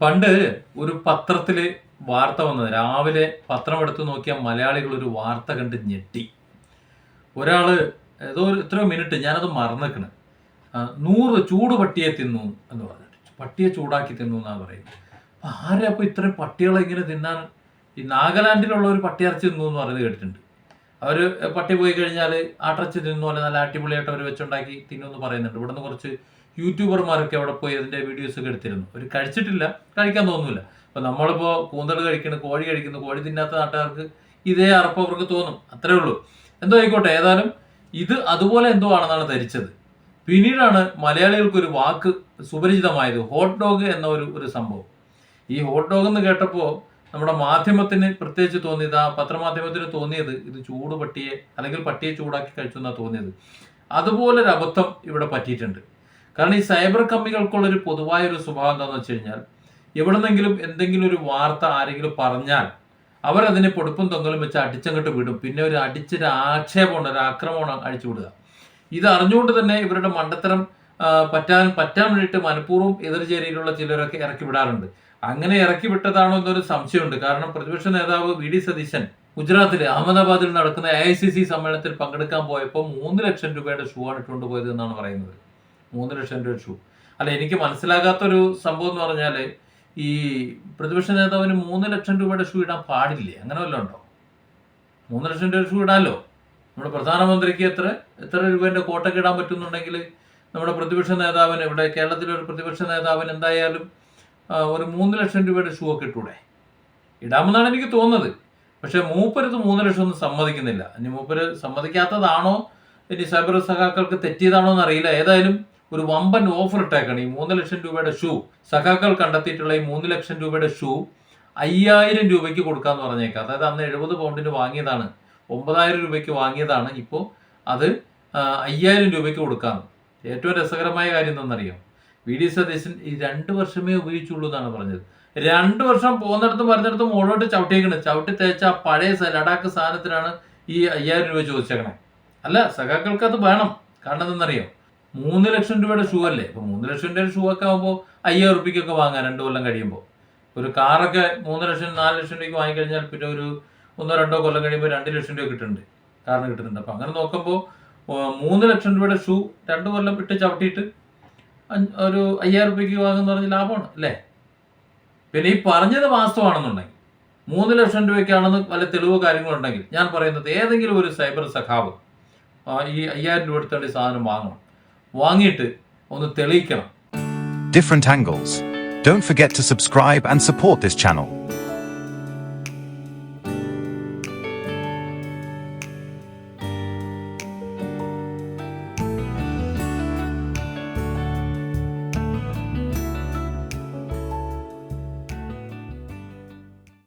പണ്ട് ഒരു പത്രത്തിൽ വാർത്ത വന്നത്. രാവിലെ പത്രം എടുത്തു നോക്കിയ മലയാളികൾ ഒരു വാർത്ത കണ്ട് ഞെട്ടി. ഒരാൾ ഏതോ ഒരു എത്രയോ മിനിറ്റ് ഞാനത് മറന്നേക്കണ്. നൂറ് ചൂട് പട്ടിയെ തിന്നു എന്ന് പറഞ്ഞിട്ട്. പട്ടിയെ ചൂടാക്കി തിന്നു എന്നാണ് പറയുന്നത്. അപ്പൊ ആരെയപ്പോ ഇത്രയും പട്ടികളെ ഇങ്ങനെ തിന്നാൻ ഈ നാഗാലാൻഡിലുള്ള ഒരു പട്ടിയിറച്ചി തിന്നു എന്ന് പറയുന്നത് കേട്ടിട്ടുണ്ട്. അവർ പട്ടി പോയി കഴിഞ്ഞാൽ ആ തിന്നു പോലെ നല്ല അടിപൊളിയായിട്ട് അവർ വെച്ചുണ്ടാക്കി തിന്നു എന്ന് പറയുന്നുണ്ട്. ഇവിടുന്ന് കുറച്ച് യൂട്യൂബർമാരൊക്കെ അവിടെ പോയി അതിന്റെ വീഡിയോസ് ഒക്കെ എടുത്തിരുന്നു. അവർ കഴിച്ചിട്ടില്ല കഴിക്കാൻ തോന്നുന്നില്ല. അപ്പൊ നമ്മളിപ്പോ കൂന്തൽ കഴിക്കുന്നു കോഴി കഴിക്കുന്നു കോഴി തിന്നാത്ത നാട്ടുകാർക്ക് ഇതേ അറപ്പ് അവർക്ക് തോന്നും. അത്രേ ഉള്ളൂ. എന്തോ ആയിക്കോട്ടെ ഏതായാലും ഇത് അതുപോലെ എന്തോ ആണെന്നാണ് ധരിച്ചത്. പിന്നീടാണ് മലയാളികൾക്ക് ഒരു വാക്ക് സുപരിചിതമായത് ഹോട്ട് ഡോഗ് എന്ന ഒരു ഒരു സംഭവം. ഈ ഹോട്ട് ഡോഗ് എന്ന് കേട്ടപ്പോൾ നമ്മുടെ മാധ്യമത്തിന് പ്രത്യേകിച്ച് തോന്നിയത് ആ പത്രമാധ്യമത്തിന് തോന്നിയത് ഇത് ചൂട് പട്ടിയെ അല്ലെങ്കിൽ പട്ടിയെ ചൂടാക്കി കഴിച്ചു എന്നാണ് തോന്നിയത്. അതുപോലെ ഒരു അബദ്ധം ഇവിടെ പറ്റിയിട്ടുണ്ട്. കാരണം ഈ സൈബർ കമ്മികൾക്കുള്ളൊരു പൊതുവായ ഒരു സ്വഭാവം എന്താണെന്ന് വെച്ച് കഴിഞ്ഞാൽ എവിടെന്നെങ്കിലും എന്തെങ്കിലും ഒരു വാർത്ത ആരെങ്കിലും പറഞ്ഞാൽ അവരതിനെ പൊടുപ്പും തൊങ്ങലും വെച്ച് അടിച്ചങ്ങട്ട് വിടും. പിന്നെ ഒരു അടിച്ചൊരു ആക്ഷേപമാണ് ഒരു ആക്രമണം അഴിച്ചു വിടുക. ഇത് അറിഞ്ഞുകൊണ്ട് തന്നെ ഇവരുടെ മണ്ടത്തരം പറ്റാൻ പറ്റാൻ വേണ്ടിയിട്ട് മനഃപൂർവം എതിർചേരിയിലുള്ള ചിലരൊക്കെ ഇറക്കി വിടാറുണ്ട് അങ്ങനെ ഇറക്കി വിട്ടതാണോ എന്നൊരു സംശയമുണ്ട്. കാരണം പ്രതിപക്ഷ നേതാവ് വി ഡി സതീശൻ ഗുജറാത്തിലെ അഹമ്മദാബാദിൽ നടക്കുന്ന എ ഐ സി സി സമ്മേളനത്തിൽ പങ്കെടുക്കാൻ പോയപ്പോൾ മൂന്ന് ലക്ഷം രൂപയുടെ ഷൂ ആണ് ഇട്ടുകൊണ്ട് പോയത് എന്നാണ് പറയുന്നത്. മൂന്ന് ലക്ഷം രൂപ ഷൂ. അല്ല എനിക്ക് മനസ്സിലാകാത്തൊരു സംഭവം എന്ന് പറഞ്ഞാൽ ഈ പ്രതിപക്ഷ നേതാവിന് മൂന്ന് ലക്ഷം രൂപയുടെ ഷൂ ഇടാൻ പാടില്ലേ? അങ്ങനെ വല്ലതും ഉണ്ടോ? മൂന്ന് ലക്ഷം രൂപ ഷൂ ഇടാമല്ലോ നമ്മുടെ പ്രധാനമന്ത്രിക്ക് എത്ര എത്ര രൂപേന്റെ കോട്ടൊക്കെ ഇടാൻ പറ്റുന്നുണ്ടെങ്കിൽ നമ്മുടെ പ്രതിപക്ഷ നേതാവിന് ഇവിടെ കേരളത്തിലെ ഒരു പ്രതിപക്ഷ നേതാവിന് എന്തായാലും ഒരു മൂന്ന് ലക്ഷം രൂപയുടെ ഷൂ ഒക്കെ ഇട്ടൂടെ? ഇടാമെന്നാണ് എനിക്ക് തോന്നുന്നത്. പക്ഷേ മൂപ്പരത് മൂന്ന് ലക്ഷം ഒന്നും സമ്മതിക്കുന്നില്ല. ഇനി മൂപ്പര് സമ്മതിക്കാത്തതാണോ? ഇനി സൈബർ സഖാക്കൾക്ക് തെറ്റിയതാണോ എന്നറിയില്ല. ഏതായാലും ഒരു വമ്പൻ ഓഫർ ഇട്ടേക്കാണ്. ഈ മൂന്ന് ലക്ഷം രൂപയുടെ ഷൂ സഖാക്കൾ കണ്ടെത്തിയിട്ടുള്ള ഈ മൂന്ന് ലക്ഷം രൂപയുടെ ഷൂ അയ്യായിരം രൂപയ്ക്ക് കൊടുക്കാന്ന് പറഞ്ഞേക്കാം. അതായത് അന്ന് എഴുപത് പൗണ്ടിന് വാങ്ങിയതാണ്. ഒമ്പതായിരം രൂപയ്ക്ക് വാങ്ങിയതാണ്. ഇപ്പോൾ അത് അയ്യായിരം രൂപയ്ക്ക് കൊടുക്കാന്ന്. ഏറ്റവും രസകരമായ കാര്യം എന്താണെന്നറിയാം? വി ഡി സതീശൻ ഈ രണ്ട് വർഷമേ ഉപയോഗിച്ചുള്ളൂ എന്നാണ് പറഞ്ഞത്. രണ്ട് വർഷം പോകുന്നിടത്തും വരുന്നിടത്തും മുകളിലോട്ട് ചവിട്ടിയേക്കണ്. ചവിട്ടി തേച്ച ആ പഴയ ലഡാക്ക് സാധനത്തിനാണ് ഈ അയ്യായിരം രൂപ ചോദിച്ചേക്കണേ. അല്ല സഖാക്കൾക്ക് അത് വേണം. കാരണം എന്തെന്നറിയോ മൂന്ന് ലക്ഷം രൂപയുടെ ഷൂ അല്ലേ? ഇപ്പൊ മൂന്ന് ലക്ഷം രൂപയുടെ ഷൂ ഒക്കെ ആകുമ്പോൾ അയ്യായിരം റുപ്യക്കൊക്കെ വാങ്ങാം രണ്ട് കൊല്ലം കഴിയുമ്പോൾ ഒരു കാറൊക്കെ മൂന്ന് ലക്ഷം നാല് ലക്ഷം രൂപയ്ക്ക് വാങ്ങിക്കഴിഞ്ഞാൽ പിന്നെ ഒരു ഒന്നോ രണ്ടോ കൊല്ലം കഴിയുമ്പോൾ രണ്ട് ലക്ഷം രൂപ കിട്ടുന്നുണ്ട്. കാറിന് കിട്ടുന്നുണ്ട്. അപ്പൊ അങ്ങനെ നോക്കുമ്പോൾ മൂന്ന് ലക്ഷം രൂപയുടെ ഷൂ രണ്ട് കൊല്ലം ഇട്ട് ചവിട്ടിയിട്ട് ഒരു അയ്യായിരം രൂപയ്ക്ക് വാങ്ങുന്ന പറഞ്ഞ ലാഭമാണ് അല്ലേ പിന്നെ ഈ പറഞ്ഞത് വാസ്തവമാണെന്നുണ്ടെങ്കിൽ മൂന്ന് ലക്ഷം രൂപയ്ക്കാണെന്ന് വല്ല തെളിവോ കാര്യങ്ങളുണ്ടെങ്കിൽ ഞാൻ പറയുന്നത് ഏതെങ്കിലും ഒരു സൈബർ സഖാവ് ഈ അയ്യായിരം രൂപ എടുത്തേണ്ട സാധനം വാങ്ങണം വാങ്ങിയിട്ട് ഒന്ന് തെളിയിക്കണം different angles. Don't forget to subscribe and support this channel.